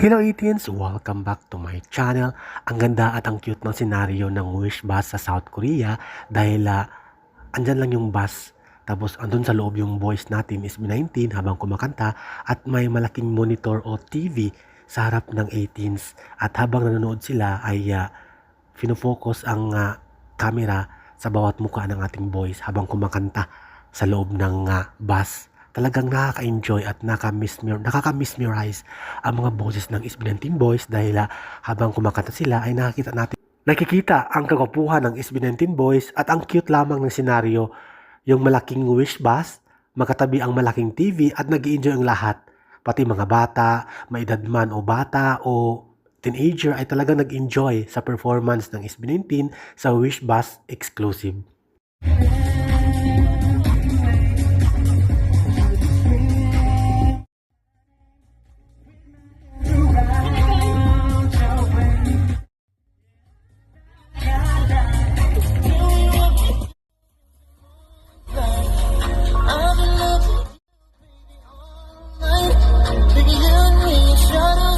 Hello 18s! Welcome back to my channel. Ang ganda at ang cute ng senaryo ng Wish Bus sa South Korea dahil ah, andyan lang yung bus tapos andun sa loob yung voice natin is 19 habang kumakanta at may malaking monitor o TV sa harap ng 18s at habang nanonood sila ay uh, finofocus ang ah, camera sa bawat mukha ng ating voice habang kumakanta sa loob ng ah, bus. Talagang nakaka-enjoy at nakaka-mesmer, nakaka-mesmerize ang mga boses ng SB19 Boys dahil ah, habang kumakanta sila ay nakikita natin Nakikita ang kagwapuhan ng SB19 Boys at ang cute lamang ng senaryo, yung malaking wish bus, magkatabi ang malaking TV at nag enjoy ang lahat. Pati mga bata, maedad man o bata o teenager ay talagang nag-enjoy sa performance ng SB19 sa Wish Bus exclusive.